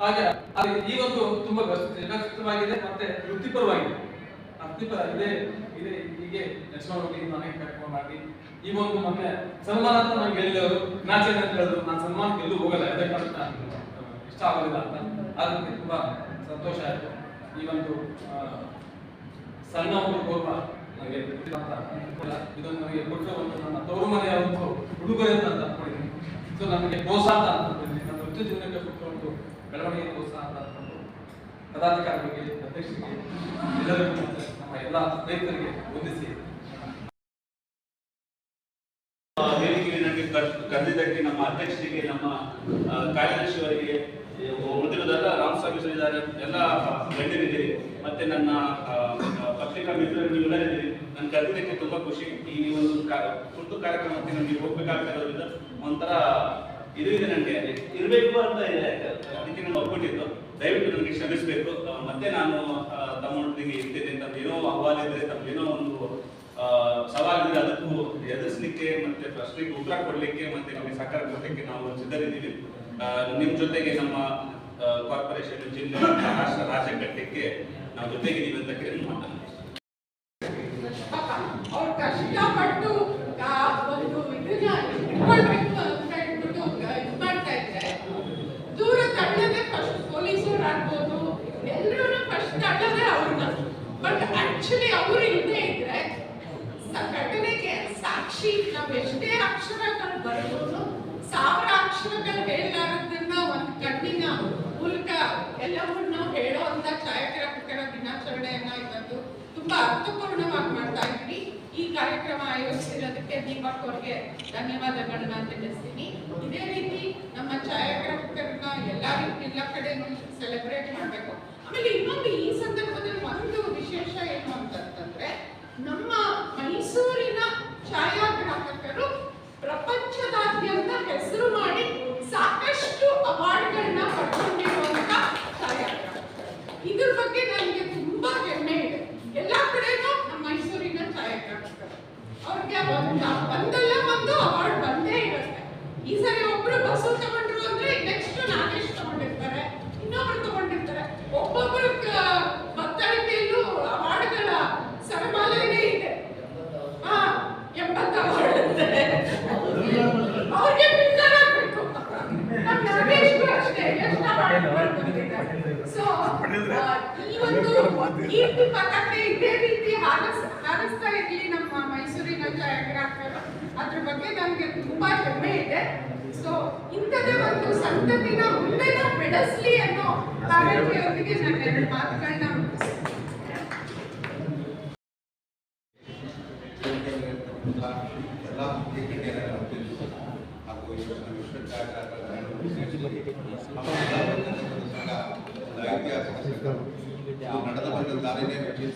ಹಾಗೆ ಅದು ತುಂಬಾ ವ್ಯವಸ್ಥಿತವಾಗಿದೆ ಮತ್ತೆ ವೃತ್ತಿಪರವಾಗಿದೆ ವೃತ್ತಿಪರವಾಗಿದೆ ಇದೆ ಹೀಗೆ ಯಶವಂತವಾಗಿ ಅನೇಕ ಕಾರ್ಯಕ್ರಮ ಮಾಡಿ ಈ ಒಂದು ಮೊನ್ನೆ ಸನ್ಮಾನ ಅಂತ ನಂಗೆ ಹೇಳಿದವರು ನಾಚೆ ಅಂತ ಹೇಳಿದ್ರು ನಾನು ಸನ್ಮಾನಕ್ಕೆ ಎಲ್ಲೂ ಹೋಗಲ್ಲ ಯಾಕಂತ ಇಷ್ಟ ಆಗೋದಿಲ್ಲ ಅಂತ ಅದಕ್ಕೆ ತುಂಬಾ ಸಂತೋಷ ಆಯ್ತು ಈ ಒಂದು ಸಣ್ಣ ಒಂದು ಗೌರವ ನನಗೆ ಇದನ್ನು ನನಗೆ ಒಂದು ನನ್ನ ತವರು ಮನೆಯ ಒಂದು ಉಡುಗೊರೆ ಅಂತ ಅನ್ಕೊಂಡಿದ್ದೀನಿ ಸೊ ನನಗೆ ಪ್ರೋತ್ಸಾಹ ಅಂತ ಅಂದ್ಕೊಂಡಿದ್ದೀನಿ. ನನ್ನ ವೃತ್ತಿ ಜೀವನಕ್ಕೆ ಕೊಟ್ಟ ಒಂದು ಬೆಳವಣಿಗೆ ಪ್ರೋತ್ಸಾಹ ಅಂತ ಅಂದ್ಕೊಂಡು ಅಧ್ಯಕ್ಷರಿಗೆ, ಎಲ್ಲರಿಗೂ ನಮ್ಮ ಎಲ್ಲ ಸ್ನೇಹಿತರಿಗೆ ವಂದಿಸಿ. ಕರೆದಿದ್ದಕ್ಕೆ ನಮ್ಮ ಅಧ್ಯಕ್ಷರಿಗೆ, ನಮ್ಮ ಕಾರ್ಯದರ್ಶಿಯವರಿಗೆ ಸರ್ ಇದ್ದಾರೆ ಎಲ್ಲ ಗಣ್ಯರಿದ್ದೀರಿ. ಮತ್ತೆ ನನ್ನ ಪತ್ರಿಕಾ ಮಿತ್ರರು ನೀವೆಲ್ಲರಿದ್ದೀರಿ ಕರೆದಿದ್ದಕ್ಕೆ ತುಂಬಾ ಖುಷಿ. ಈ ಒಂದು ತುರ್ತು ಕಾರ್ಯಕ್ರಮಕ್ಕೆ ನಮಗೆ ಹೋಗ್ಬೇಕಾಗ್ತಾ ಇರೋದ್ರಿಂದ ಒಂಥರ ಇದು ಇದೆ ನನಗೆ. ಇರಬೇಕು ಅಂತ ಇದೆ ಅದಕ್ಕೆ ನಾನು ಒಪ್ಪಿಟ್ಟಿದ್ದು. ದಯವಿಟ್ಟು ನನಗೆ ಕ್ಷಮಿಸಬೇಕು. ಮತ್ತೆ ನಾನು ತಮ್ಮೊಟ್ಟಿಗೆ ಇರ್ತೇನೆ ಅಂತ ಏನೋ ಅಹವಾಲು ಇದ್ರೆ ಏನೋ ಒಂದು ಸವಾಲಿದ್ರೆ ಅದಕ್ಕೂ ಎದುರಿಸಲಿಕ್ಕೆ ಮತ್ತೆ ಪ್ರಶ್ನೆಗೆ ಉತ್ತರ ಕೊಡ್ಲಿಕ್ಕೆ ಮತ್ತೆ ನಮಗೆ ಸಹಕಾರ ಕೊಡ್ಲಿಕ್ಕೆ ನಾವು ಸಿದ್ಧರಿದ್ದೀವಿ. ನಿಮ್ಮ ನಿಮ್ ಜೊತೆಗೆ ನಮ್ಮ ಕಾರ್ಪೊರೇಷನ್ ಜಿಲ್ಲೆ ರಾಷ್ಟ್ರ ರಾಜ್ಯ ಕಟ್ಟಲಿಕ್ಕೆ ನಾವು ಜೊತೆಗಿದ್ದೀವಿ ಅಂತ ಕೇಳಿ ಅವ್ರು ಕಷ್ಟಪಟ್ಟು ಆ ಒಂದು ಇದನ್ನ ಇಟ್ಕೊಳ್ಬೇಕು ಅಂತ ಹೇಳ್ಬಿಟ್ಟು ಇದು ಮಾಡ್ತಾ ಇದ್ರೆ ದೂರ ತಳ್ಳದೆ ಫಸ್ಟ್ ಪೊಲೀಸರು ಆಗ್ಬೋದು ಎಲ್ಲರೂ ಫಸ್ಟ್ ತಳ್ಳದೆ ಅವ್ರನ್ನ ಬಟ್ ಆಕ್ಚುಲಿ ಅವರು ಇಲ್ಲದೆ ಇದ್ರೆ ಸ- ಘಟನೆಗೆ ಸಾಕ್ಷಿ ನಾವ್ ಎಷ್ಟೇ ಅಕ್ಷರಗಳು ಬರೆದ್ರು ಸಾವಿರ ಅಕ್ಷರಗಳು ಹೇಳಲಾರದನ್ನ ಒಂದು ಕಣ್ಣಿನ ಮೂಲಕ ಎಲ್ಲವನ್ನೂ ಹೇಳೋವಂಥ ಛಾಯಾಗ್ರಾಹಕರ ದಿನಾಚರಣೆಯನ್ನ ಇವತ್ತು ತುಂಬಾ ಅರ್ಥಪೂರ್ಣವಾಗಿ ಮಾಡ್ತಾ ಇದ್ದೀವಿ. ಈ ಕಾರ್ಯಕ್ರಮ ಆಯೋಜಿಸಿರೋದಕ್ಕೆ ದೀಪಕ್ ಅವ್ರಿಗೆ ಧನ್ಯವಾದಗಳನ್ನ ತಿಳಿಸ್ತೀನಿ. ಇದೇ ರೀತಿ ನಮ್ಮ ಛಾಯಾಗ್ರಾಹಕರನ್ನ ಎಲ್ಲಾ ರೀತಿ ಎಲ್ಲ ಕಡೆನೂ ಸೆಲೆಬ್ರೇಟ್ ಮಾಡಬೇಕು. ಆಮೇಲೆ ಇನ್ನೊಂದು ಈ ಸಂದರ್ಭದಲ್ಲಿ ಒಂದು ವಿಶೇಷ ಏನು ಅಂತಂತಂದ್ರೆ ನಮ್ಮ ಛಾಯಾಗ್ರಾಹಕರು ಪ್ರಪಂಚದಾದ್ಯಂತ ಹೆಸರು ಮಾಡಿ ಸಾಕಷ್ಟು ಅವಾರ್ಡ್ಗಳನ್ನ ಪಡ್ಕೊಂಡಿರುವಂತ ಛಾಯಾಗ್ರಾಹಕರು ಇದ್ರ ಬಗ್ಗೆ ನನಗೆ ತುಂಬಾ ಹೆಮ್ಮೆ ಇದೆ ಎಲ್ಲಾ ಕಡೆನೂ ನಮ್ಮ ಮೈಸೂರಿನ ಛಾಯಾಗ್ರಾಹಕರು ಅವ್ರಿಗೆ ಒಂದು ಒಂದಲ್ಲ ಒಂದು ಅವಾರ್ಡ್ ಬಂದೇ ಇರುತ್ತೆ ಈ ಸರಿ ಒಬ್ರು ಬಸ್ಸು ತಗೊಂಡ್ರು ಅಂದ್ರೆ ನೆಕ್ಸ್ಟ್ ನಾಗೇಶ್ ತಗೊಂಡಿರ್ತಾರೆ ಇನ್ನೊಬ್ರು ತಗೊಂಡಿರ್ತಾರೆ ಒಬ್ಬೊಬ್ರು ಕ- ಬತ್ತಳಿಕೆಯಲ್ಲೂ ಅವಾರ್ಡ್ಗಳ ಸರಮಾಲೆನೇ ಇದೆ ಹಾ ಎಂಬತ್ತು ಅವಾರ್ಡ್ ಇದೆ ಅವ್ರಿಗೆ ಪಿಕ್ಚರ್ ಆಗ್ಬೇಕು ನಮ್ಮ ನಾಗೇಶ್ಗೂ ಅಷ್ಟೇ ಎಷ್ಟು ಅವಾರ್ಡ್ ಸೊ ಈ ಒಂದು ಪತಾಕೆ ಇದೇ ರೀತಿ ಹಾರಿಸ್ ಹಾರಿಸ್ತಾ ಇರಲಿ ನಮ್ಮ ಮೈಸೂರಿನ ಅದ್ರ ಬಗ್ಗೆ ನನಗೆ ತುಂಬಾ ಹೆಮ್ಮೆ ಇದೆ. ಸೊ ಇಂಥದೇ ಒಂದು ಸಂತತಿನ ಮುಂದೆನೂ ಬೆಳೆಸ್ಲಿ ಅನ್ನೋ ಕಾರಣಕ್ಕೆಯೊಂದಿಗೆ ನಾನು ಎರಡು ಮಾತುಗಳನ್ನ ಮುಗಿಸ್ತೀನಿ ಎಲ್ಲ ಹಾಗೂ ಇವತ್ತಿನ ವಿಶ್ವವಿದ್ಯಾಲಯಗಳ ಐತಿಹಾಸಿಕ ಸಂಘ ಇದು ನಡೆದು ಬಂದ ದಾರಿನೇ ಯಾಕೆ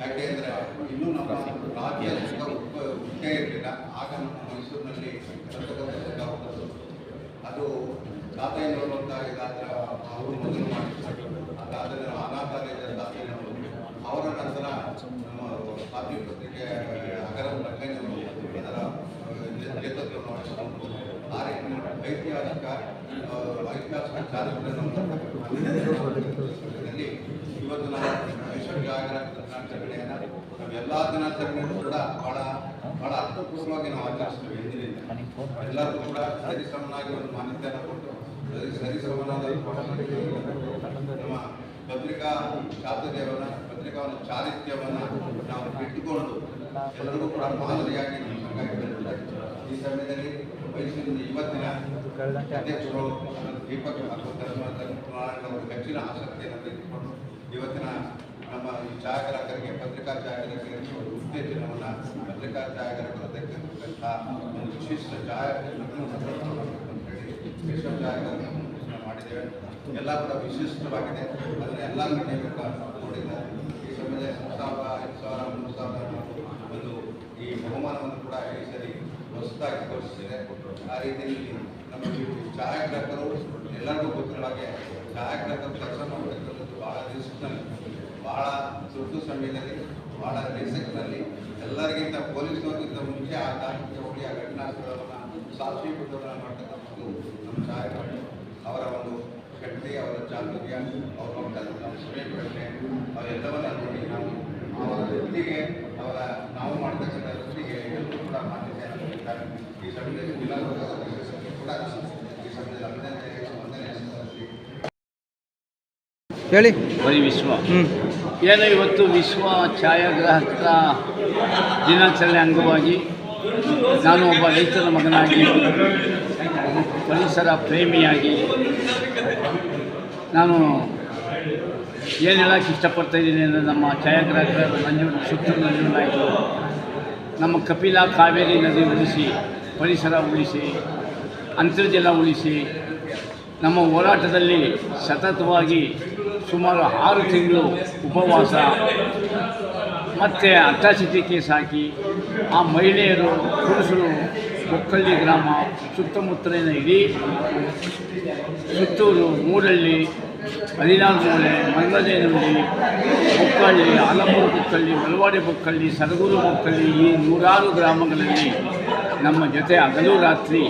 ಯಾಕೆಂದ್ರೆ ಇನ್ನೂ ನಮ್ಮ ರಾಜ್ಯ ಉಪ- ಇರಲಿಲ್ಲ ಆಗ ನಮ್ಮ ಮೈಸೂರಿನಲ್ಲಿ. ಅದು ತಾತಯ್ಯನವರು ಅಂತ ಇದಾದ ಅವರು ಮೊದಲು ಮಾಡಿದ್ರು. ಅದಾದರೆ ಅನಾಥಾಲಯದ ಅವರ ನಂತರ ನಮ್ಮ ಸ್ವಾತಿ ಪತ್ರಿಕೆ, ಅಗರ ರಂಗನವರು ಅದರ ನೇತೃತ್ವ ವಹಿಸಿಕೊಂಡು ಆ ರೀತಿ ಇವತ್ತು ನಾವು ವಿಶ್ವವಿದ್ಯಾಲಯ ದಿನಾಚರಣೆಯನ್ನು ನಾವೆಲ್ಲ ದಿನಾಚರಣೆಯೂ ಕೂಡ ಬಹಳ ಬಹಳ ಅರ್ಥಪೂರ್ಣವಾಗಿ ನಾವು ಆಚರಿಸ್ತೇವೆ ಎಲ್ಲರಿಗೂ ಕೂಡ ಸರಿಸಮನಾಗಿ ಒಂದು ಮಾನ್ಯತೆಯನ್ನು ಕೊಟ್ಟು ಸರಿ ಸರಿಸಮನಾದ ನಮ್ಮ ಪತ್ರಿಕಾ ಚಾತುರ್ಯವನ್ನ ಚಾರಿತ್ಯವನ್ನ ನಾವು ಇಟ್ಟುಕೊಂಡು ಎಲ್ಲರಿಗೂ ಕೂಡ ಮಾದರಿಯಾಗಿ ನಮ್ಮ ಈ ಸಮಯದಲ್ಲಿ ಮೈಸೂರಿನ ಇವತ್ತಿನ ಅಧ್ಯಕ್ಷರು ದೀಪಕ್ ಧರ್ಮನಾರಾಯಣವರು ಹೆಚ್ಚಿನ ಆಸಕ್ತಿಯನ್ನು ತೆಗೆದುಕೊಂಡು ಇವತ್ತಿನ ನಮ್ಮ ಈ ಛಾಯಾಗ್ರಾಹಕರಿಗೆ ಪತ್ರಿಕಾ ಛಾಯಾಗ್ರಾಹಕರಿಗೆ ಒಂದು ಉತ್ತೇಜನವನ್ನು ಪತ್ರಿಕಾ ಛಾಯಾಗ್ರಾಹಕರು ತೆಗೆದುಕೊಂಡಂತಹ ಒಂದು ವಿಶಿಷ್ಟ ಛಾಯಾಗ್ರಹಣವನ್ನು ಅಂತ ಹೇಳಿ ಸ್ಪೆಷಲ್ ಛಾಯಾಗ್ರಹಣವನ್ನು ನಾವು ಮಾಡಿದ್ದೇವೆ. ಎಲ್ಲ ಕೂಡ ವಿಶಿಷ್ಟವಾಗಿದೆ. ಅದನ್ನ ಎಲ್ಲ ಕೂಡ ನೋಡಿದ್ದಾರೆ. ಈ ಸಮಯದಲ್ಲಿ ಹತ್ತು ಸಾವಿರ ಐದು ಸಾವಿರ ಮೂರು ಸಾವಿರ ಒಂದು ಈ ಬಹುಮಾನವನ್ನು ಕೂಡ ಈ ಸರಿ ಹೊಸದಾಗಿ ಘೋಷಿಸಿದೆ. ಆ ರೀತಿಯಲ್ಲಿ ನಮ್ಮ ಈ ಛಾಯಾಗ್ರಾಹಕರು, ಎಲ್ಲರಿಗೂ ಗೊತ್ತಿರೋ ಹಾಗೆ ಛಾಯಾಗ್ರಾಹಕರು ಕೆಲಸ ಮಾಡಬೇಕಂತದ್ದು ಬಹಳ ರಿಸ್ಕ್ನಲ್ಲಿ ಬಹಳ ತುರ್ತು ಸಮಯದಲ್ಲಿ ಭಾಳ ರಿಸ್ಕ್ನಲ್ಲಿ ಎಲ್ಲರಿಗಿಂತ ಪೊಲೀಸ್ನವ್ರಿಗಿಂತ ಮುಂಚೆ ಆ ತಾರೀಕಿಗೆ ಹೋಗಿ ಆ ಘಟನಾ ಸ್ಥಳವನ್ನು ಸಾಕ್ಷೀಭೂತವನ್ನು ಮಾಡ್ತಕ್ಕಂಥದ್ದು ನಮ್ಮ ಛಾಯಾಗ್ರಾಹಕರು. ಅವರ ಒಂದು ಶಕ್ತಿ, ಅವರ ಚಾತುರ್ಯ ನಮ್ಮ ಸಮಯ ಶ್ರೇಷ್ಠತೆ ಅವೆಲ್ಲವನ್ನ ನೋಡಿ ನಾವು ಅವರ ವೃತ್ತಿಗೆ ಅವರ ನಾವು ಮಾಡ್ತಕ್ಕಂಥ ಕೂಡ ಮಾನ್ಯತೆಯನ್ನು ನೀಡಿದ್ದಾರೆ ಈ ಕೂಡ ಈ ಹೇಳಿ. ಬರೀ ವಿಶ್ವ. ಏನು ಇವತ್ತು ವಿಶ್ವ ಛಾಯಾಗ್ರಾಹಕ ದಿನಾಚರಣೆ ಅಂಗವಾಗಿ ನಾನು ಒಬ್ಬ ರೈತರ ಮಗನಾಗಿ ಪರಿಸರ ಪ್ರೇಮಿಯಾಗಿ ನಾನು ಏನು ಹೇಳೋಕ್ಕೆ ಇಷ್ಟಪಡ್ತಾ ಇದ್ದೀನಿ ಅಂದರೆ ನಮ್ಮ ಛಾಯಾಗ್ರಾಹಕರ ಮಂಜು ಸುತ್ತೂರು ನಂಜುನಾಯ್ತು ನಮ್ಮ ಕಪಿಲಾ ಕಾವೇರಿ ನದಿ ಉಳಿಸಿ, ಪರಿಸರ ಉಳಿಸಿ, ಅಂತರ್ಜಲ ಉಳಿಸಿ, ನಮ್ಮ ಹೋರಾಟದಲ್ಲಿ ಸತತವಾಗಿ ಸುಮಾರು ಆರು ತಿಂಗಳು ಉಪವಾಸ, ಮತ್ತು ಅಟ್ಟಾಸಿಟಿ ಕೇಸ್ ಹಾಕಿ ಆ ಮಹಿಳೆಯರು, ಪುರುಷರು, ಕೊಕ್ಕಳ್ಳಿ ಗ್ರಾಮ, ಸುತ್ತಮುತ್ತಲಿನ ಇಡೀ ಸುತ್ತೂರು, ಮೂಡಳ್ಳಿ ಹದಿನಾರು ಮನೆ ಮಂಗದೇನಹಳ್ಳಿ ಬುಕ್ಕಳ್ಳಿ, ಆಲಮೂರು ಬುಕ್ಕಳ್ಳಿ, ಮಲವಾಡಿ ಬುಕ್ಕಳ್ಳಿ, ಸರಗೂರು ಬುಕ್ಕಳ್ಳಿ ಈ ನೂರಾರು ಗ್ರಾಮಗಳಲ್ಲಿ ನಮ್ಮ ಜೊತೆ ಹಗಲು ರಾತ್ರಿ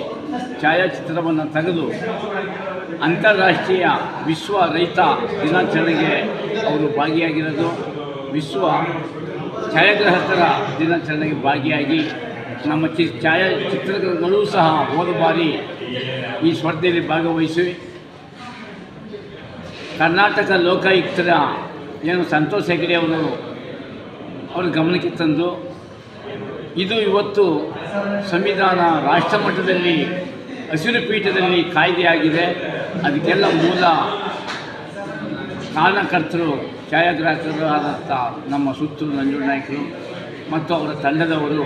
ಛಾಯಾಚಿತ್ರವನ್ನು ತೆಗೆದು ಅಂತಾರಾಷ್ಟ್ರೀಯ ವಿಶ್ವ ರೈತ ದಿನಾಚರಣೆಗೆ ಅವರು ಭಾಗಿಯಾಗಿರೋದು. ವಿಶ್ವ ಛಾಯಾಗ್ರಾಹಕರ ದಿನಾಚರಣೆಗೆ ಭಾಗಿಯಾಗಿ ನಮ್ಮ ಚಿ ಛಾಯಾಚಿತ್ರಗಳು ಸಹ ಹೋದ ಬಾರಿ ಈ ಸ್ಪರ್ಧೆಯಲ್ಲಿ ಭಾಗವಹಿಸಿ ಕರ್ನಾಟಕ ಲೋಕಾಯುಕ್ತರ ಏನು ಸಂತೋಷ್ ಹೆಗಡೆ ಅವರು, ಅವ್ರ ಗಮನಕ್ಕೆ ತಂದು ಇದು ಇವತ್ತು ಸಂವಿಧಾನ ರಾಷ್ಟ್ರ ಮಟ್ಟದಲ್ಲಿ ಹಸಿರು ಪೀಠದಲ್ಲಿ ಕಾಯ್ದೆಯಾಗಿದೆ. ಅದಕ್ಕೆಲ್ಲ ಮೂಲ ಕಾರಣಕರ್ತರು ಛಾಯಾಗ್ರಾಹಕರಾದಂಥ ನಮ್ಮ ಸುತ್ತೂರು ನಂಜುನಾಯ್ಕರು ಮತ್ತು ಅವರ ತಂಡದವರು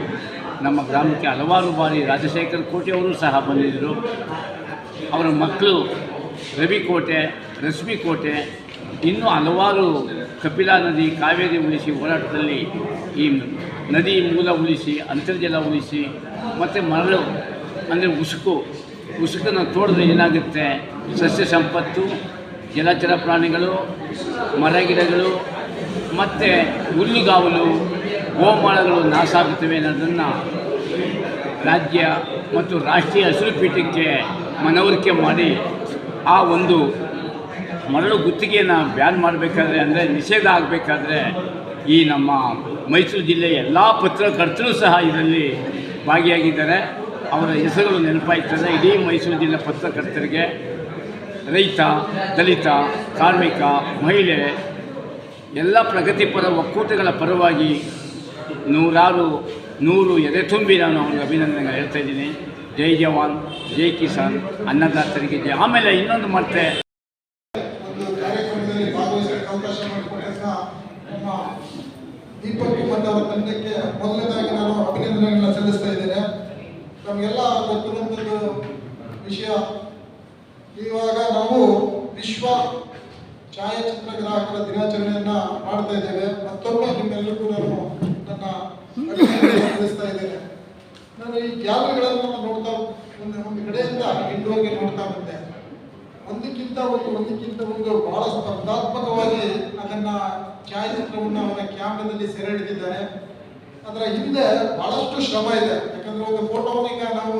ನಮ್ಮ ಗ್ರಾಮಕ್ಕೆ ಹಲವಾರು ಬಾರಿ ರಾಜಶೇಖರ್ ಕೋಟೆಯವರು ಸಹ ಬಂದಿದ್ದರು. ಅವರ ಮಕ್ಕಳು ರವಿ ಕೋಟೆ ರಶ್ಮಿ ಕೋಟೆ ಇನ್ನೂ ಹಲವಾರು ಕಪಿಲಾ ನದಿ ಕಾವೇರಿ ಉಳಿಸಿ ಹೋರಾಟದಲ್ಲಿ ಈ ನದಿ ಮೂಲ ಉಳಿಸಿ, ಅಂತರ್ಜಲ ಉಳಿಸಿ, ಮತ್ತು ಮರಳು, ಅಂದರೆ ಉಸುಕು, ಉಸುಕನ್ನು ತೋಡಿದ್ರೆ ಏನಾಗುತ್ತೆ? ಸಸ್ಯ ಸಂಪತ್ತು, ಜಲಚರ ಪ್ರಾಣಿಗಳು ಮರಗಿಡಗಳು ಮತ್ತು ಹುಲ್ಲುಗಾವಲು, ಗೋಮಾಳಗಳು ನಾಶ ಆಗುತ್ತವೆ ಅನ್ನೋದನ್ನು ರಾಜ್ಯ ಮತ್ತು ರಾಷ್ಟ್ರೀಯ ಹಸಿರು ಪೀಠಕ್ಕೆ ಮನವರಿಕೆ ಮಾಡಿ ಆ ಒಂದು ಮರಳು ಗುತ್ತಿಗೆಯನ್ನು ಬ್ಯಾನ್ ಮಾಡಬೇಕಾದ್ರೆ ಅಂದರೆ ನಿಷೇಧ ಆಗಬೇಕಾದ್ರೆ ಈ ನಮ್ಮ ಮೈಸೂರು ಜಿಲ್ಲೆಯ ಎಲ್ಲ ಪತ್ರಕರ್ತರು ಸಹ ಇದರಲ್ಲಿ ಭಾಗಿಯಾಗಿದ್ದಾರೆ. ಅವರ ಹೆಸರುಗಳು ನೆನಪಾಯ್ತದೆ ಇಡೀ ಮೈಸೂರು ಜಿಲ್ಲೆ ಪತ್ರಕರ್ತರಿಗೆ ರೈತ, ದಲಿತ, ಕಾರ್ಮಿಕ, ಮಹಿಳೆ ಎಲ್ಲ ಪ್ರಗತಿಪರ ಒಕ್ಕೂಟಗಳ ಪರವಾಗಿ ನೂರಾರು ನೂರು ಎದೆ ತುಂಬಿ ನಾನು ಅವ್ರಿಗೆ ಅಭಿನಂದನೆ ಹೇಳ್ತಾ ಇದ್ದೀನಿ. ಜೈ ಜವಾನ್, ಜೈ ಕಿಸಾನ್, ಅನ್ನದಾತರಿಗೆ ಜೈ. ಆಮೇಲೆ ಇನ್ನೊಂದು ಮತ್ತೆ ಒಂದು ಕಾರ್ಯಕ್ರಮದಲ್ಲಿ ಭಾಗವಹಿಸಲಿಕ್ಕೆ ಅವಕಾಶ ಮಾಡಿಕೊಟ್ಟಂತ ನಮ್ಮ ದೀಪಕ್ ಮತ್ತು ಅವರ ತಂಡಕ್ಕೆ ಮೊದಲನೇದಾಗಿ ನಾನು ಅಭಿನಂದನೆಗಳನ್ನ ಸಲ್ಲಿಸ್ತಾ ಇದ್ದೇನೆ. ನಮಗೆಲ್ಲ ಗೊತ್ತಿರುವಂಥದ್ದು ವಿಷಯ, ಇವಾಗ ನಾವು ವಿಶ್ವ ಛಾಯಾಚಿತ್ರ ಗ್ರಾಹಕರ ದಿನಾಚರಣೆಯನ್ನ ಮಾಡ್ತಾ ಇದ್ದೇವೆ. ಮತ್ತೊಮ್ಮೆ ನಿಮ್ಮೆಲ್ಲರಿಗೂ ನಾನು ನನ್ನ ಸಲ್ಲಿಸ್ತಾ ಇದ್ದೇನೆ. ನಾನು ಈ ಗ್ಯಾಲರಿಗಳನ್ನು ನೋಡ್ತಾ ಒಂದು ಒಂದು ಕಡೆಯಿಂದ ಇಂಡೋರ್ಗೆ ನೋಡ್ತಾ ಬಂದೆ. ಒಂದಕ್ಕಿಂತ ಒಂದು ಒಂದಕ್ಕಿಂತ ಒಂದು ಬಹಳ ಸ್ಪರ್ಧಾತ್ಮಕವಾಗಿ ಅದನ್ನ ಛಾಯಾಚಿತ್ರವನ್ನು ಅವರ ಕ್ಯಾಮ್ರಾದಲ್ಲಿ ಸೆರೆ ಹಿಡಿದಿದ್ದಾರೆ ಅದರ ಹಿಂದೆ ಬಹಳಷ್ಟು ಶ್ರಮ ಇದೆ. ಯಾಕಂದ್ರೆ ಒಂದು ಫೋಟೋವನ್ನು ಈಗ ನಾವು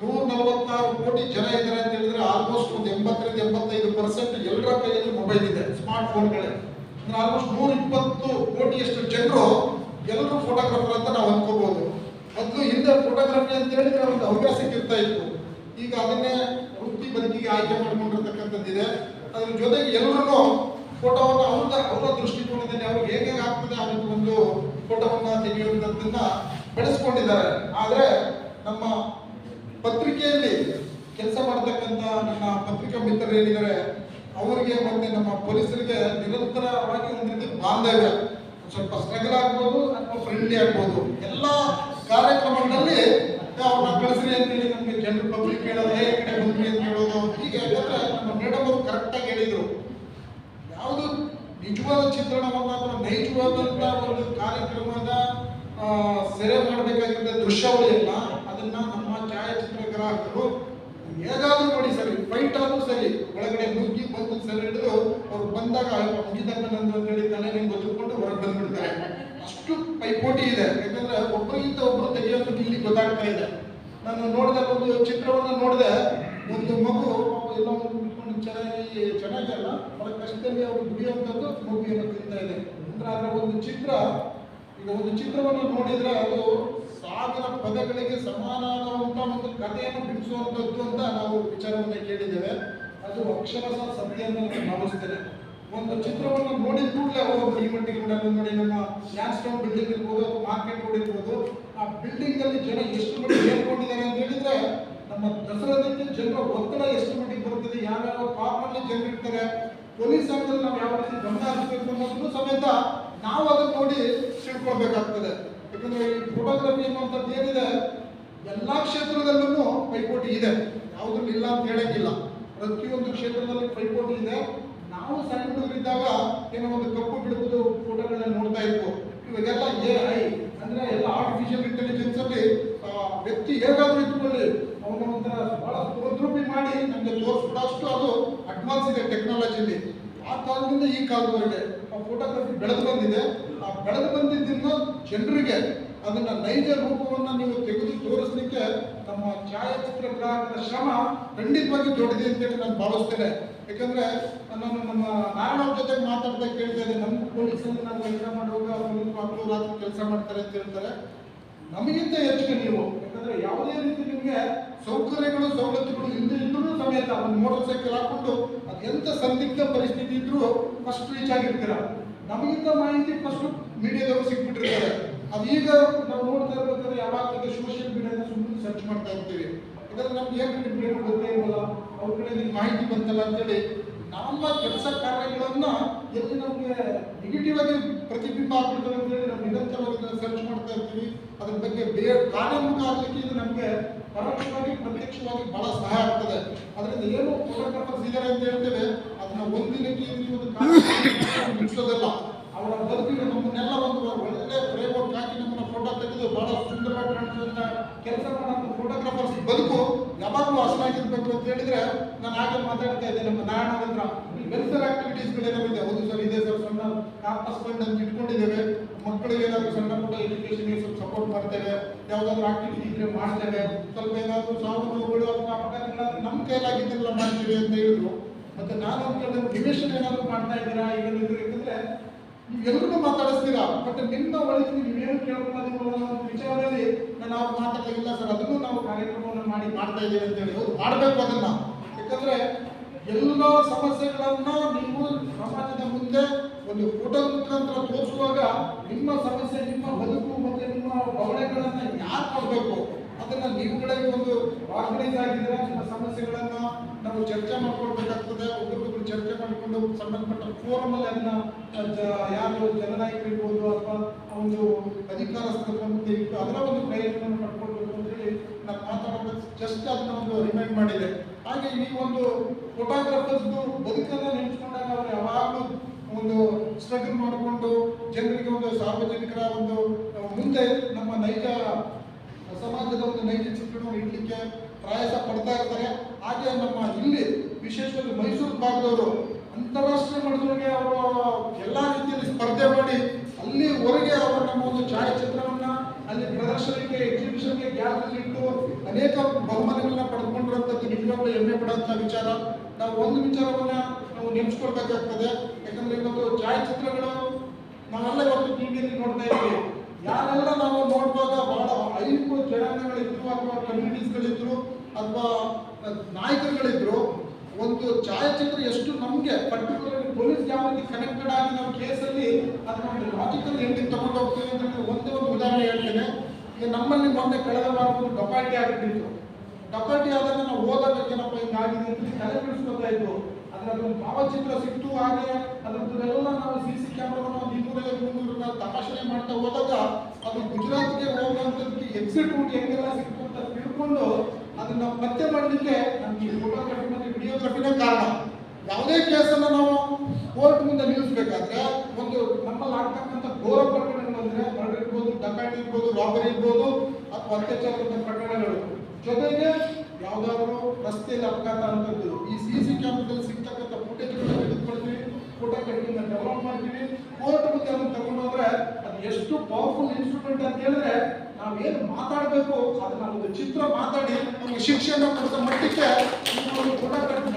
ನೂರ ನಲವತ್ತಾರು ಕೋಟಿ ಜನ ಇದ್ದಾರೆ ಅಂತ ಹೇಳಿದ್ರೆ ಆಲ್ಮೋಸ್ಟ್ ಒಂದು ಎಂಬತ್ತರಿಂದ ಎಂಬತ್ತೈದು ಪರ್ಸೆಂಟ್ ಎಲ್ಲರ ಕೈಯಲ್ಲಿ ಮೊಬೈಲ್ ಇದೆ ಸ್ಮಾರ್ಟ್ ಫೋನ್ಗಳೇ ಅಂದ್ರೆ ಆಲ್ಮೋಸ್ಟ್ ನೂರ ಇಪ್ಪತ್ತು ಕೋಟಿಯಷ್ಟು ಜನರು ಎಲ್ಲರೂ ಫೋಟೋಗ್ರಾಫರ್ ಅಂತ ನಾವು ಅನ್ಕೋಬಹುದು ಅದು ಹಿಂದೆ ಫೋಟೋಗ್ರಫಿ ಅಂತ ಹೇಳಿದ್ರೆ ಒಂದು ಅವಕಾಶ ಇರ್ತಾ ಇತ್ತು. ಈಗ ಅದನ್ನೇ ವೃತ್ತಿ ಬದುಕಿಗೆ ಆಯ್ಕೆ ಮಾಡ್ಕೊಂಡಿರ್ತಕ್ಕಂಥದ್ದಿದೆ. ಅದ್ರ ಜೊತೆಗೆ ಎಲ್ಲರೂ ಫೋಟೋವನ್ನು ಅವ್ರ ಅವರ ದೃಷ್ಟಿಕೋನದಲ್ಲಿ ಅವ್ರಿಗೆ ಹೇಗೆ ಆಗ್ತದೆ ರೀತಿ ಒಂದು ಫೋಟೋವನ್ನ ತೆಗೆಯುವಂಥದ್ದನ್ನ ಬೆಳೆಸ್ಕೊಂಡಿದ್ದಾರೆ. ಆದರೆ ನಮ್ಮ ಪತ್ರಿಕೆಯಲ್ಲಿ ಕೆಲಸ ಮಾಡತಕ್ಕಂತ ನನ್ನ ಪತ್ರಿಕಾ ಮಿತ್ರರು ಏನಿದ್ದಾರೆ, ಅವರಿಗೆ ಮತ್ತೆ ನಮ್ಮ ಪೊಲೀಸರಿಗೆ ನಿರಂತರವಾಗಿ ಒಂದು ರೀತಿ ಬಾಂಧವ್ಯ. ಸ್ವಲ್ಪ ಸ್ಟ್ರಗಲ್ ಆಗ್ಬೋದು ಅಥವಾ ಫ್ರೆಂಡ್ಲಿ ಆಗ್ಬೋದು. ಎಲ್ಲ ಕಾರ್ಯಕ್ರಮಗಳಲ್ಲಿ ಅವ್ರನ್ನ ಕಳಿಸ್ರಿ ಅಂತೇಳಿ ನಮಗೆ ಜನರು ಪಬ್ಲಿಕ್ ಹೇಳೋದು ಹೇಗೆ ಕಡೆ ಬಂದ್ರಿ ಅಂತ ಹೇಳೋದು ಹೀಗೆ ಯಾಕಂದ್ರೆ ನಮ್ಮ ಮೇಡಮ್ ಅವರು ಕರೆಕ್ಟಾಗಿ ಹೇಳಿದ್ರು ಯಾವುದು ನಿಜವಾದ ಚಿತ್ರಣವನ್ನ ನೈಜವಾದಂತ ಒಂದು ಕಾರ್ಯಕ್ರಮದ ಸೆರೆ ಮಾಡಬೇಕಾಗಿದ್ದ ದೃಶ್ಯಾವಳಿಯನ್ನ ಅದನ್ನ ನಮ್ಮ ಛಾಯಾಚಿತ್ರ ಗ್ರಾಹಕರು ಹೇಗಾದ್ರೂ ನೋಡಿ ಸರಿ ಫೈಟ್ ಆದ್ರೂ ಸರಿ, ಒಳಗಡೆ ನುಗ್ಗಿ ಬಂದು ಸರಿ ಹಿಡಿದು ಅವ್ರು ಬಂದಾಗ ಹೇಳಿ ತಲೆ ನಿಮ್ಗೆ ಗೊತ್ತುಕೊಂಡು ಹೊರಗೆ ಬಂದ್ಬಿಡ್ತಾರೆ. ಅಷ್ಟು ಪೈಪೋಟಿ ಇದೆ, ಯಾಕಂದ್ರೆ ಒಬ್ಬರಿಗಿಂತ ಒಬ್ರು ತೆಗೆಯೋದು ಇಲ್ಲಿ ಗೊತ್ತಾಗ್ತಾ ಇದೆ. ನಾನು ನೋಡಿದ ಒಂದು ಚಿತ್ರವನ್ನು ನೋಡಿದೆ, ಒಂದು ಮಗು ಎಲ್ಲ ಚೆನ್ನಾಗಿ ಚೆನ್ನಾಗಲ್ಲ ಬಹಳ ಕಷ್ಟದಲ್ಲಿ ಅವರು ದುಡಿಯುವಂಥದ್ದು ಮಗುವನ್ನು ತಿಂತಾ ಇದೆ. ಅಂದ್ರೆ ಅದರ ಒಂದು ಚಿತ್ರ, ಈಗ ಒಂದು ಚಿತ್ರವನ್ನು ನೋಡಿದ್ರೆ ಅದು ಸಾವಿರ ಪದಗಳಿಗೆ ಸಮಾನವಾದಂತ ಒಂದು ಕಥೆಯನ್ನು ಬಿಡಿಸುವಂಥದ್ದು ಅಂತ ನಾವು ವಿಚಾರವನ್ನು ಕೇಳಿದ್ದೇವೆ. ಅದು ಅಕ್ಷರಶಃ ಸತ್ಯ ಅಂತ ಭಾವಿಸ್ತೇನೆ. ಒಂದು ಚಿತ್ರವನ್ನು ನೋಡಿದ ಕೂಡಲೇ ಅವರು ಈ ಮಟ್ಟಿಗೆ ಕೂಡ ನೋಡಿ, ನಮ್ಮ ನ್ಯಾನ್ಸ್ ಟೌನ್ ಬಿಲ್ಡಿಂಗ್ ಇರ್ಬೋದು ಮಾರ್ಕೆಟ್ ರೋಡ್ ಇರ್ಬೋದು, ಆ ಬಿಲ್ಡಿಂಗ್ ಅಲ್ಲಿ ಜನ ಎಷ್ಟು ಮಟ್ಟಿಗೆ ಹೇಳ್ಕೊಂಡಿದ್ದಾರೆ ಅಂತ ಹೇಳಿದ್ರೆ ನಮ್ಮ ದಸರಾದಲ್ಲಿ ಜನರ ಒತ್ತಡ ಎಷ್ಟು ಮಟ್ಟಿಗೆ ಬರುತ್ತದೆ? ಯಾವ್ಯಾವ ಕಾರ್ನಲ್ಲಿ ಜನರಿರ್ತಾರೆ ಪೊಲೀಸ್ ಅಂಗದಲ್ಲಿ ನಾವು ಯಾವ ರೀತಿ ಗಮನ ಹರಿಸಬೇಕು ಅನ್ನೋದನ್ನು ಸಮೇತ ನಾವು ಅದನ್ನು ನೋಡಿ ತಿಳ್ಕೊಳ್ಬೇಕಾಗ್ತದೆ. ಯಾಕಂದ್ರೆ ಈ ಫೋಟೋಗ್ರಫಿ ಅನ್ನುವಂಥದ್ದು ಏನಿದೆ, ಎಲ್ಲಾ ಕ್ಷೇತ್ರದಲ್ಲೂ ಪೈಪೋಟಿ ಇದೆ. ಯಾವುದ್ರಲ್ಲಿ ಇಲ್ಲ ಅಂತ ಹೇಳಕ್ಕಿಲ್ಲ ಪ್ರತಿಯೊಂದು ಕ್ಷೇತ್ರದಲ್ಲಿ ಪೈಪೋಟಿ ಇದೆ. ನಾವು ಸಣ್ಣ ಹುಡುಗರಿದ್ದಾಗ ಏನೋ ಒಂದು ಕಪ್ಪು ಬಿಡುವುದು ಫೋಟೋಗಳನ್ನ ನೋಡ್ತಾ ಇತ್ತು ಇವಾಗೆಲ್ಲ ಎ ಐ ಅಂದ್ರೆ ಎಲ್ಲ ಆರ್ಟಿಫಿಷಿಯಲ್ ಇಂಟೆಲಿಜೆನ್ಸ್ ಅಲ್ಲಿ ವ್ಯಕ್ತಿ ಹೇಗಾದ್ರೂ ಇಟ್ಕೊಳ್ಳಿ. ಅವನ ಒಂಥರ ಬಹಳ ತದ್ರೂಪಿ ಮಾಡಿ ನಮಗೆ ತೋರಿಸ್ಬಿಡೋಷ್ಟು ಅದು ಅಡ್ವಾನ್ಸ್ ಇದೆ ಟೆಕ್ನಾಲಜಿಲಿ ಆ ಕಾಲದಿಂದ ಈ ಕಾಲದವರೆಗೆ ಆ ಫೋಟೋಗ್ರಫಿ ಬೆಳೆದು ಬಂದಿದೆ. ಆ ಬೆಳೆದು ಬಂದಿದ್ದನ್ನ ಜನರಿಗೆ ಅದನ್ನ ನೈಜ ರೂಪವನ್ನು ನೀವು ತೆಗೆದು ತೋರಿಸ್ಲಿಕ್ಕೆ ನಮ್ಮ ಛಾಯಾಚಿತ್ರ ಗ್ರಾಹಕರ ಶ್ರಮ ಖಂಡಿತವಾಗಿ ದೊಡ್ಡದಿದೆ ಅಂತೇಳಿ ನಾನು ಭಾವಿಸ್ತೇನೆ. ಯಾಕಂದ್ರೆ ನಾನು ನಮ್ಮ ನಾರಾಯಣ ಜೊತೆ ಮಾತಾಡ್ತಾ ಕೇಳ್ತಾ ಇದ್ದೆ. ನಮ್ಮ ಪೊಲೀಸಲ್ಲಿ ನಾವು ಕೆಲಸ ಮಾಡುವಾಗ ಕೆಲಸ ಮಾಡ್ತಾರೆ ಅಂತ ಹೇಳ್ತಾರೆ. ನಮಗಿಂತ ಹೆಚ್ಚಿಗೆ ನೀವು, ಯಾಕಂದ್ರೆ ಯಾವುದೇ ರೀತಿ ನಿಮಗೆ ಸೌಕರ್ಯಗಳು, ಸವಲತ್ತುಗಳು ಇಲ್ಲದೆ ಇದ್ರೂ ಸಮೇತ ಒಂದು ಮೋಟರ್ ಸೈಕಲ್ ಹಾಕೊಂಡು ಅದು ಸಂದಿಗ್ಧ ಪರಿಸ್ಥಿತಿ ಇದ್ರೂ ಫಸ್ಟ್ ರೀಚ್ ಆಗಿರ್ತೀರ. ನಮಗಿಂತ ಮಾಹಿತಿ ಫಸ್ಟ್ ಮೀಡಿಯಾದವರು ಸಿಕ್ಬಿಟ್ಟಿರ್ತಾರೆ. ಅದೀಗ ನಾವು ನೋಡ್ತಾ ಇರ್ಬೇಕಾದ್ರೆ ಯಾವಾಗ ಸೋಷಿಯಲ್ ಮೀಡಿಯಾದ ಸುಮ್ಮನೆ ಸರ್ಚ್ ಮಾಡ್ತಾ ಇರ್ತೀವಿ. ಯಾಕಂದ್ರೆ ನಮ್ಗೆ ಏನು ಗೊತ್ತೇ ಇರಲ್ಲ. ಅವ್ರ ಕಡೆ ಮಾಹಿತಿ ಬಂತಲ್ಲ ಅಂತೇಳಿ ನಮ್ಮ ಕೆಲಸ ಕಾರ್ಯಗಳನ್ನ ಎಲ್ಲಿ ನಮಗೆ ನೆಗೆಟಿವ್ ಆಗಿ ಪ್ರತಿಬಿಂಬ ಆಗ್ಬಿಡ್ತದೆ ಅಂತ ಹೇಳಿ ನಾವು ನಿರಂತರವಾಗಿ ಸರ್ಚ್ ಮಾಡ್ತಾ ಇರ್ತೀವಿ. ಅದ್ರ ಬಗ್ಗೆ ಬೇರೆ ಕಾರ್ಯಮುಖ ಆಗ್ಲಿಕ್ಕೆ ಇದು ನಮಗೆ ಪರೋಕ್ಷವಾಗಿ, ಪ್ರತ್ಯಕ್ಷವಾಗಿ ಬಹಳ ಸಹಾಯ ಆಗ್ತದೆ. ಅದರಿಂದ ಏನು ಫೋಟೋಗ್ರಾಫರ್ಸ್ ಇದ್ದಾರೆ ಅಂತ ಹೇಳ್ತೇವೆ. ಅದನ್ನ ಒಂದಿನಕ್ಕೆ ಮುಗಿಸೋದಲ್ಲ. ಅವರ ಬದುಕಿಗೆ ನಮ್ಮನ್ನೆಲ್ಲ ಒಂದು ಒಳ್ಳೆ ಫ್ರೇಮ್ವರ್ಕ್ ಹಾಕಿ ನಮ್ಮನ್ನ ಫೋಟೋ ತೆಗೆದು ಬಹಳ ಸುಂದರವಾಗಿ ಕಾಣಿಸುವಂತ ಕೆಲಸ ಮಾಡೋ ಫೋಟೋಗ್ರಾಫರ್ಸ್ ಬದುಕು ಯಾವಾಗಲೂ ಹಸನಾಗಿರ್ಬೇಕು ಅಂತ ಹೇಳಿದ್ರೆ ನಾನು ಹಾಗೆ ಮಾತಾಡ್ತಾ ಇದ್ದೆ ನಮ್ಮ ನಾರಾಯಣ ವೆಲ್ಫೇರ್ ಆಕ್ಟಿವಿಟೀಸ್ ಗಳೇನಾಗುತ್ತೆ ಹೌದು ಸರ್, ಇದೆ ಸರ್ ಸಣ್ಣ ಕ್ಯಾಂಪಸ್ ಫಂಡ್ ಅಂತ ಇಟ್ಕೊಂಡಿದ್ದೇವೆ. ಮಕ್ಕಳಿಗೆ ಏನಾದ್ರು ಸಣ್ಣ ಪುಟ್ಟ ಎಜುಕೇಶನ್ಗೆ ಸ್ವಲ್ಪ ಸಪೋರ್ಟ್ ಮಾಡ್ತೇವೆ. ಯಾವ್ದಾದ್ರು ಆಕ್ಟಿವಿಟಿ ಇದ್ರೆ ಮಾಡ್ತೇವೆ. ಸ್ವಲ್ಪ ಏನಾದ್ರು ಸಾವು ನೋವುಗಳು ಅಥವಾ ನಮ್ಮ ಕೈಲಾಗಿದ್ದೆಲ್ಲ ಮಾಡ್ತೀವಿ ಅಂತ ಹೇಳಿದ್ರು. ಮತ್ತೆ ನಾನು ಅನ್ಕೊಂಡೆ ನಿವೇಶನ ಏನಾದ್ರು ಮಾಡ್ತಾ ಇದ್ದೀರಾ, ಏನಾದ್ರು ಯಾಕಂದ್ರೆ ನೀವು ಎಲ್ರು ಮಾತಾಡಿಸ್ತೀರಾ? ಬಟ್ ನಿಮ್ಮ ಒಳಗೆ ಕೇಳ್ಕೊಳ್ಳೋದಿಲ್ಲ ಅನ್ನೋ ಒಂದು ವಿಚಾರದಲ್ಲಿ ನಾನು ಮಾತಾಡಲಿಲ್ಲ ಸರ್. ಅದನ್ನು ನಾವು ಕಾರ್ಯಕ್ರಮವನ್ನು ಮಾಡಿ ಮಾಡ್ತಾ ಇದ್ದೇವೆ ಅಂತ ಹೇಳಿ. ಹೌದು, ಮಾಡಬೇಕು ಅದನ್ನ. ಯಾಕಂದ್ರೆ ಎಲ್ಲ ಸಮಸ್ಯೆಗಳನ್ನು ನೀವು ಸಮಾಜದ ಮುಂದೆ ಒಂದು ಫೋಟೋ ಮುಖಾಂತರ ತೋರಿಸುವಾಗ ನಿಮ್ಮ ಸಮಸ್ಯೆ, ನಿಮ್ಮ ಬದುಕು ಮತ್ತೆ ನಿಮ್ಮ ಬವಣೆಗಳನ್ನ ಯಾರು ಕೊಡಬೇಕು? ಅದನ್ನ ನೀವುಗಳಿಗೆ ಒಂದು ಆರ್ಗನೈಸ್ ಆಗಿದ್ರೆ ನಿಮ್ಮ ಸಮಸ್ಯೆಗಳನ್ನ ನಾವು ಚರ್ಚೆ ಮಾಡ್ಕೊಳ್ಬೇಕಾಗ್ತದೆ. ಒಬ್ಬರಿಗೊಬ್ರು ಚರ್ಚೆ ಮಾಡಿಕೊಂಡು ಸಂಬಂಧಪಟ್ಟ ಫೋರಮ್ ಅಲ್ಲಿ ಅದನ್ನ ಯಾರು ಜನನಾಯಕರು ಇರ್ಬೋದು ಅಥವಾ ಒಂದು ಅಧಿಕಾರಸ್ಥರ ಮುಂದೆ ಇಟ್ಟು ಅದರ ಒಂದು ಪ್ರಯತ್ನವನ್ನು ಪಡ್ಕೊಳ್ಬೇಕು ಅಂತ ಹೇಳಿ ನಾನು ಮಾತಾಡೋದು ಜಸ್ಟ್ ಅದನ್ನ ಒಂದು ರಿಮೈಂಡ್ ಮಾಡಿದೆ. ಹಾಗೆ ಈ ಒಂದು ಫೋಟೋಗ್ರಾಫರ್ಸ್ ಬದುಕನ್ನು ನೆನೆಸ್ಕೊಂಡಾಗ ಅವರು ಯಾವಾಗಲೂ ಒಂದು ಸ್ಟ್ರಗಲ್ ಮಾಡಿಕೊಂಡು ಜನರಿಗೆ ಒಂದು ಸಾರ್ವಜನಿಕರ ಒಂದು ಮುಂದೆ ನಮ್ಮ ನೈಜ ಸಮಾಜದ ಒಂದು ನೈಜ ಚಿತ್ರಣ ಇಡಲಿಕ್ಕೆ ಪ್ರಯಾಸ ಪಡ್ತಾ ಇರ್ತಾರೆ. ಹಾಗೆ ನಮ್ಮ ಇಲ್ಲಿ, ವಿಶೇಷವಾಗಿ ಮೈಸೂರು ಭಾಗದವರು ಅಂತಾರಾಷ್ಟ್ರೀಯ ಮಟ್ಟದೊಳಗೆ ಅವರು ಎಲ್ಲಾ ರೀತಿಯಲ್ಲಿ ಸ್ಪರ್ಧೆ ಮಾಡಿ ಅಲ್ಲಿ ಹೊರಗೆ ಅವರು ನಮ್ಮ ಒಂದು ಛಾಯಾಚಿತ್ರವನ್ನ ಅಲ್ಲಿ ಪ್ರದರ್ಶನಕ್ಕೆ ಎಕ್ಸಿಬಿಷನ್ಗೆ ಗ್ಯಾಲರಿ ಇಟ್ಟು ಅನೇಕ ಬಹುಮಾನಗಳನ್ನ ಪಡೆದುಕೊಂಡಿರುವಂಥದ್ದು ನಿಜವಾಗ್ಲೂ ಹೆಮ್ಮೆ ಪಡುವಂಥ ವಿಚಾರ. ನಾವು ಒಂದು ವಿಚಾರವನ್ನ ನಾವು ನೆನೆಸ್ಕೊಳ್ಬೇಕಾಗ್ತದೆ. ಯಾಕಂದ್ರೆ ಇವತ್ತು ಛಾಯಾಚಿತ್ರಗಳು ನಾವೆಲ್ಲ ಇವತ್ತು ಟಿವಿಯಲ್ಲಿ ನೋಡ್ತಾ ಇದ್ದೀವಿ. ಯಾರೆಲ್ಲ ನಾವು ನೋಡುವಾಗ ಬಹಳ ಐದು ಜನಾಂಗಗಳಿದ್ರು, ಅಥವಾ ಕಮ್ಯುನಿಟೀಸ್ಗಳಿದ್ರು ಅಥವಾ ನಾಯಕರುಗಳಿದ್ರು ಒಂದು ಛಾಯಾಚಿತ್ರ ಎಷ್ಟು ನಮಗೆ ಪರ್ಟಿಕ್ಯುಲರ್ ಪೊಲೀಸ್ ಯಾವ ಕನೆಕ್ಟೆಡ್ ಆಗಿ ನಾವು ಕೇಸಲ್ಲಿ ಅದನ್ನ ಒಂದು ಲಾಜಿಕಲ್ ಎಂಡಿಂಗ್ ತಗೊಂಡು ಹೋಗ್ತೀವಿ ಅಂತ ಒಂದೇ ಒಂದು ಉದಾಹರಣೆ ಹೇಳ್ತೇನೆ. ಈಗ ನಮ್ಮಲ್ಲಿ ಮೊನ್ನೆ ಕಳೆದ ವಾರ ಒಂದು ಡಪಾಟಿ ಆಗಿಬಿಟ್ಟಿತ್ತು. ಡಪಾಟಿ ಆದಾಗ ನಾವು ಹೋದಾಗ ಏನಪ್ಪ ಹಿಂಗಾಗಿದೆ ಅಂತ ತಲೆ ಬಿಡಿಸ್ಕೊತಾ ಇದ್ವು. ಒಂದು ಭಾವಚಿತ್ರ ಸಿಕ್ತು, ಹಾಗೆ ಅದ್ರದ್ದೆಲ್ಲ ನಾವು ಸಿ ಸಿ ಕ್ಯಾಮ್ರಾವನ್ನು ಒಂದು ಇನ್ನೂರೈವತ್ತು ನಾವು ತಪಾಸಣೆ ಮಾಡ್ತಾ ಹೋದಾಗ ಅದು ಗುಜರಾತ್ಗೆ ಹೋಗುವಂಥದ್ದು ಎಕ್ಸಿಟ್ ರೂಟ್ ಹೆಂಗೆಲ್ಲ ಸಿಕ್ತು ಅಂತ ತಿಳ್ಕೊಂಡು ಅದನ್ನ ಪತ್ತೆ ಮಾಡಲಿಕ್ಕೆ ನಮಗೆ ಫೋಟೋಗ್ರಫಿ ಮತ್ತು ವಿಡಿಯೋಗ್ರಫಿನೇ ಕಾರಣ. ಯಾವುದೇ ಕೇಸನ್ನು ನಾವು ಕೋರ್ಟ್ ಮುಂದೆ ನಿಲ್ಲಿಸಬೇಕಾದ್ರೆ ಒಂದು ನಮ್ಮಲ್ಲಿ ಆಗ್ತಕ್ಕಂಥ ಘೋರ ಪ್ರಕರಣಗಳು ಅಂದ್ರೆ ಮರ್ಡರ್ ಇರ್ಬೋದು ಡಕಾಟಿ ಇರ್ಬೋದು, ರಾಬರಿ ಇರ್ಬೋದು ಅಥವಾ ಅತ್ಯಾಚಾರದ ಪ್ರಕರಣಗಳು. ಜೊತೆಗೆ ಯಾವುದಾದ್ರು ರಸ್ತೆಯಲ್ಲಿ ಅಪಘಾತ ಅಂತದ್ದು, ಈ ಸಿ ಸಿ ಕ್ಯಾಮ್ರಾದಲ್ಲಿ ಸಿಗ್ತಕ್ಕಂಥ ಫುಟೇಜ್ಗಳನ್ನ ತೆಗೆದುಕೊಳ್ತೀವಿ ಫೋಟೋ ಕಟ್ಟಿಂದ ಡೆವಲಪ್ ಮಾಡ್ತೀವಿ. ಕೋರ್ಟ್ ಮುಂದೆ ಅದನ್ನು ತಗೊಂಡೋದ್ರೆ ಅದು ಎಷ್ಟು ಪವರ್ಫುಲ್ ಇನ್ಸ್ಟ್ರೂಮೆಂಟ್ ಅಂತ ಹೇಳಿದ್ರೆ ನಾವೇನು ಮಾತಾಡಬೇಕು? ಅದನ್ನ ಒಂದು ಚಿತ್ರ ಮಾತಾಡಿ, ನಮಗೆ ಶಿಕ್ಷೆಯನ್ನು ಕೊಡಿಸೋ ಮಟ್ಟಕ್ಕೆ ಒಂದು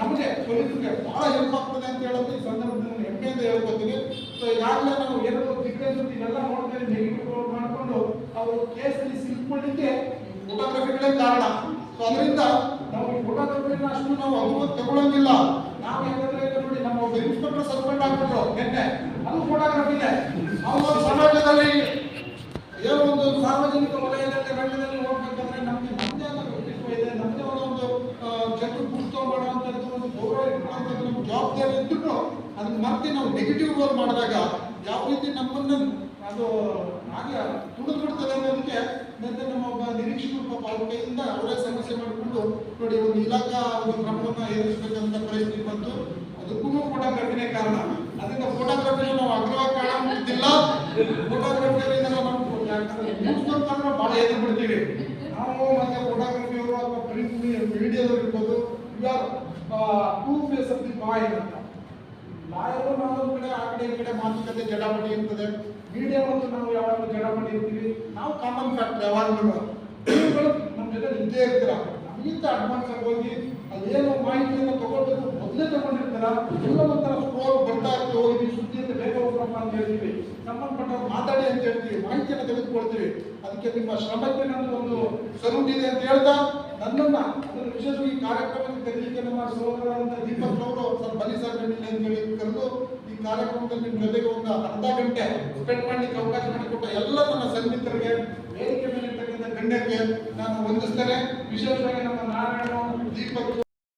ನಮಗೆ ಕಲಿತಿಗೆ ಬಹಳ ಹೆಲ್ಪ್ ಆಗ್ತದೆ ಅಂತ ಹೇಳೋದು ಈ ಸಂದರ್ಭದಲ್ಲಿ ಹೆಮ್ಮೆಯಿಂದ ಹೇಳ್ಕೊತೀನಿ. ಸೊ ಈಗಾಗಲೇ ನಾವು ಎರಡು ದಿಗ್ಗಜ ಇದೆಲ್ಲ ನೋಡ್ತೇವೆ ನೆಗೆಟಿವ್ ಮಾಡಿಕೊಂಡು ಅವರು ಕೇಸಲ್ಲಿ ಸಿಲ್ಕೊಳ್ಳಿಕ್ಕೆ ಫೋಟೋಗ್ರಫಿಗಳೇ ಕಾರಣ. ಸೊ ಅದರಿಂದ ನಾವು ಈ ಫೋಟೋಗ್ರಫಿನ ಅಷ್ಟು ನಾವು ಅನುಭವ ತಗೊಳ್ಳಂಗಿಲ್ಲ ನಾವು ಈಗ ನೋಡಿ ನಮ್ಮ ಒಬ್ಬ ಇನ್ಸ್ಪೆಕ್ಟರ್ ಸಸ್ಪೆಂಡ್ ಆಗ್ಬಿಟ್ರು ನಿನ್ನೆ. ಅದು ಫೋಟೋಗ್ರಫಿನೇ ಅವರು ಸಮಾಜದಲ್ಲಿ ಏನೋ ಒಂದು ಸಾರ್ವಜನಿಕ ವಲಯದಲ್ಲಿ, ರಂಗದಲ್ಲಿ ಹೋಗ್ಬೇಕಂದ್ರೆ ನಮ್ಗೆ ನಮ್ದೇ ಆದ ವ್ಯಕ್ತಿತ್ವ ಇದೆ ನಮ್ದೇ ಆದ ಒಂದು ಜನರು ಗುರುತು ಮಾಡುವಂಥದ್ದು ಒಂದು ಗೌರವ ಇಟ್ಕೊಳ್ಳುವಂಥದ್ದು ನಮ್ಮ ಜವಾಬ್ದಾರಿ ಇದ್ರೂ ಅದನ್ನ ಮತ್ತೆ ನಾವು ನೆಗೆಟಿವ್ ರೋಲ್ ಮಾಡಿದಾಗ ಯಾವ ರೀತಿ ನಮ್ಮನ್ನ ಅದು ಹಾಗೆ ತುಳಿದು ಬಿಡ್ತದೆ ಅನ್ನೋದಕ್ಕೆ ಮತ್ತೆ ನಮ್ಮ ಒಬ್ಬ ನಿರೀಕ್ಷಕರು ಪಾಪ ಅವ್ರ ಕೈಯಿಂದ ಅವರೇ ಸಮಸ್ಯೆ ಮಾಡಿಕೊಂಡು ನೋಡಿ ಒಂದು ಇಲಾಖಾ ಒಂದು ಕ್ರಮವನ್ನು ಏರಿಸಬೇಕಂತ ಪ್ರಯತ್ನ ಬಂತು ಅದಕ್ಕೂ ಕೂಡ ಕಠಿಣ ಕಾರಣ. ಅದರಿಂದ ಫೋಟೋಗ್ರಫಿಯನ್ನು ನಾವು ಅಗ್ರವಾಗಿ ಕಾಣುತ್ತಿಲ್ಲ ಫೋಟೋಗ್ರಫಿಯಲ್ಲಿ ನಾವು ಯಾಕಂದ್ರೆ ಬಹಳ ಎದ್ದು ಬಿಡ್ತೀವಿ ನಾವು ಮತ್ತೆ ಫೋಟೋಗ್ರಫಿ ಅವರು ಅಥವಾ ಪ್ರಿಂಟ್ ಮೀಡಿಯಾದವ್ರು ಇರ್ಬೋದು. ಯಾರು two face of the coin ಅಂತ. ಲಾಯರು ನಾವು ಕಡೆ, ಆ ಕಡೆ, ಈ ಕಡೆ ಮಾತುಕತೆ ಜಡಾಪಟಿ ಇರ್ತದೆ. ಮೀಡಿಯಾ ಮತ್ತು ನಾವು ಯಾವಾಗಲೂ ಜಡಾಪಟಿ ಇರ್ತೀವಿ. ನಾವು ಕಾಮನ್ ಫ್ಯಾಕ್ಟ್ ಯಾವಾಗಲೂ. ನಮ್ಮ ಜೊತೆ ಇದ್ದೇ ಇರ್ತೀರ. ನಮಗಿಂತ ಅಡ್ವಾನ್ಸ್ ಆಗಿ ಹೋಗಿ ಅದೇನು ಮಾಹಿತಿಯನ್ನು ತಗೊಳ್ಬೇಕು ಮೊದಲೇ ತಗೊಂಡಿರ್ತಾರ? ಎಲ್ಲ ಒಂಥರ ಸ್ಕೋರ್ ಬರ್ತಾ ಇರ್ತದೆ ಹೋಗಿ ನೀವು ಸುದ್ದಿ ಅಂತ ಬೇಗ ಹೋಗ್ರಪ್ಪ ಅಂತ ಹೇಳ್ತೀವಿ. ಸಂಬಂಧಪಟ್ಟ ಮಾತಾಡಿ ಅಂತ ಹೇಳ್ತೀವಿ. ಮಾಹಿತಿಯನ್ನು ತೆಗೆದುಕೊಳ್ತೀವಿ. ಅದಕ್ಕೆ ನಿಮ್ಮ ಶ್ರಮಕ್ಕೆ ನನ್ನ ಒಂದು ಸಲ್ಯೂಟ್ ಇದೆ ಅಂತ ಹೇಳ್ತಾ, ನನ್ನನ್ನ ಅದನ್ನು ವಿಶೇಷವಾಗಿ ಕಾರ್ಯಕ್ರಮಕ್ಕೆ ಕರೀಲಿಕ್ಕೆ ನಮ್ಮ ಸಹೋದರರಾದಂಥ ದೀಪಕ್ ಅವರು ಸರ್ ಬನ್ನಿ ಸರ್ ಅಂತ ಹೇಳಿ ಕರೆದು ಈ ಕಾರ್ಯಕ್ರಮದಲ್ಲಿ ನಿಮ್ಮ ಜೊತೆಗೆ ಒಂದು ಅರ್ಧ ಗಂಟೆ ಸ್ಪೆಂಡ್ ಮಾಡಲಿಕ್ಕೆ ಅವಕಾಶ ಮಾಡಿಕೊಟ್ಟ ಎಲ್ಲ ನನ್ನ ಸಂಗೀತರಿಗೆ ವೇದಿಕೆ ಮೇಲೆ ಗಣ್ಯರಿಗೆ ನಾನು ವಂದಿಸ್ತೇನೆ ವಿಶೇಷವಾಗಿ ನಮ್ಮ ನಾರಾಯಣ ದೀಪಕ್